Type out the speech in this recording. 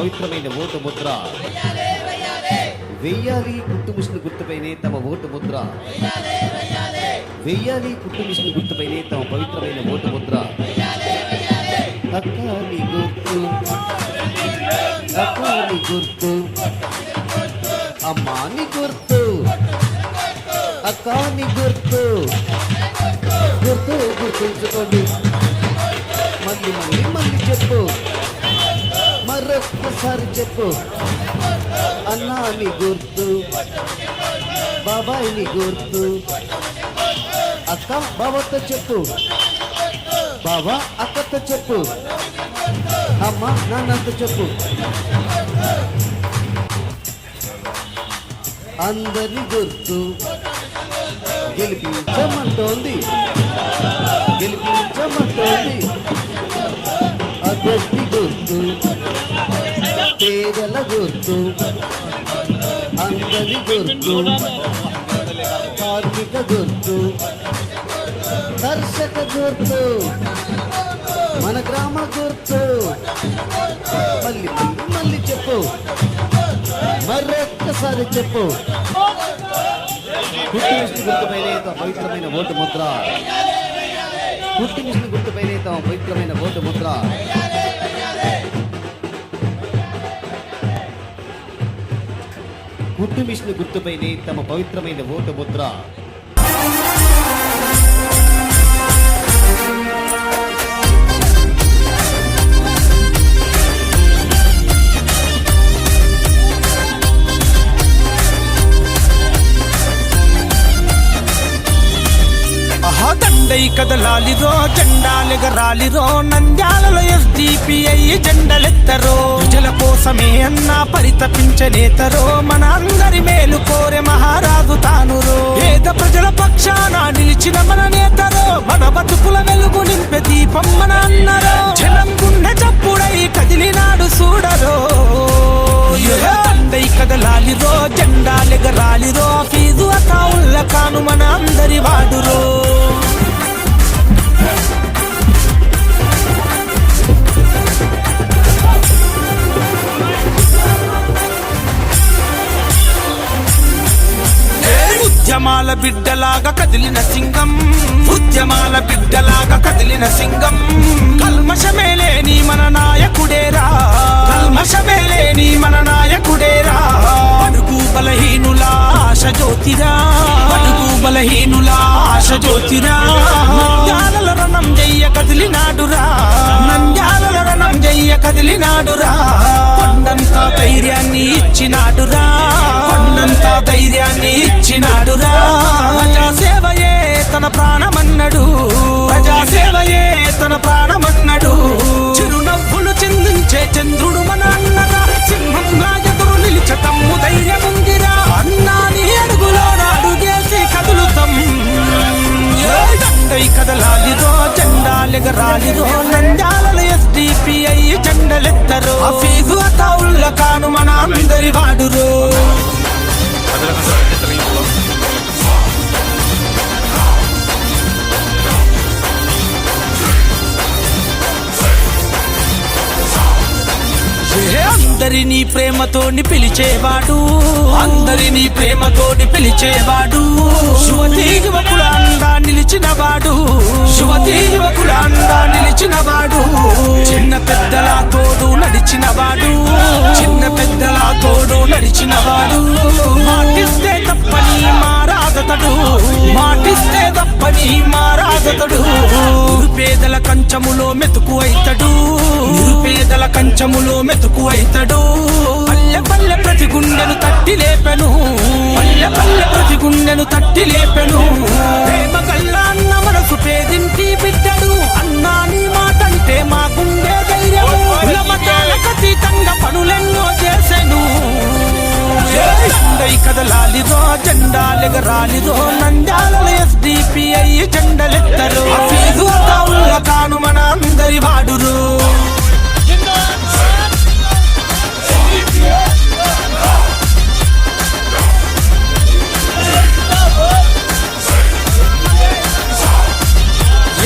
పవిత్రమైన ఓటు ముద్ర. వెయ్యాలి కుట్టు మిషన్ గుర్తుపైనే తమ ఓటు ముద్ర. వెయ్యాలి కుట్టు మిషన్ గుర్తుపైనే తమ పవిత్రమైన ఓటు ముద్ర. తక్కాలి గుర్తు. తక్కాలి గుర్తు. అమ్మాని గుర్తు. అక్కాని గుర్తు. గుర్తు గుర్తుంచుకోండి. మళ్ళీ మళ్ళీ మళ్ళీ చెప్పు. మరొక్కసారి చెప్పు. అన్నాని గుర్తు బాబాయిని గుర్తు అక్క బాబాతో చెప్పు. బాబా అక్కతో చెప్పు. అమ్మ నాన్నతో చెప్పు. అందరి గుర్తు. గెలిపించమంటోంది. గెలిపించమంటోంది. అగస్తి గుర్తు పేదల గుర్తు అందరి గుర్తు కార్మిక గుర్తు దర్శక గుర్తు మన గ్రామ గుర్తు. మళ్ళీ మళ్ళీ చెప్పు. మరొక్కసారి చెప్పు. పుట్టి విష్ణు గుర్తుపైన తమ పవిత్రమైన ఓటు ముద్ర. పుట్టి విష్ణు గుర్తుపైన తమ పవిత్రమైన ఓటు ముద్ర. కుట్టు మిషన్ గుర్తుపైనే తమ పవిత్రమైన ఓటు ముద్ర. జెండై దండై కదలాలిరో జెండాలెగరాలిరో నంద్యాలలో ఎస్డిపిఐ జెండలెత్తరో. ప్రజల కోసమే అన్న పరితపించనేతరో మన అందరి మేలు కోరే మహారాజు తానురో. పేద ప్రజల పక్షాన నిలిచిన మన నేతరో మన బతుకుల వెలుగు నింపే దీపం మన అన్నరో. జనం ఉద్యమాల బిడ్డలాగా కదిలిన సింగం. ఉద్యమాల బిడ్డలాగా కదిలిన సింగం. కల్మషమే లేని మన నాయకుడేరా. కల్మషమే లేని మన నాయకుడేరా. అడుగు బలహీనుల ఆశ జ్యోతిరా. అడుగు బలహీనుల ఆశ జ్యోతిరా. నంద్యాల రణం జయ్య కదిలినాడురా. నంద్యాల రణం జయ్య కదిలినాడురా. కొండంత అందరి వాడురో. అందరినీ ప్రేమతోని పిలిచేవాడు. అందరినీ ప్రేమతోని పిలిచేవాడు. యువకుల అందా నిలిచినవాడు. శువతి యువకుల అందా నిలిచినవాడు. చిన్న పెద్దల తోడు నడిచినవాడు మాటిస్తే తప్పని మారాజతడు. మాటిస్తే తప్పని మారాజతడు. పేదల కంచములో మెతుకు అయితడు. పేదల కంచములో మెతుకు అయితడు. పల్లె పల్లె ప్రతి గుండెను తట్టి లేపెను. పల్లె పల్లె ప్రతి గుండెను తట్టి లేపెను. కదలాలిరో జెండాలెగరాలిరో ఎస్డిపిఐ జెండలెత్తరు. ఫీజు అతావుల్ల కాను మన అందరి వాడురు.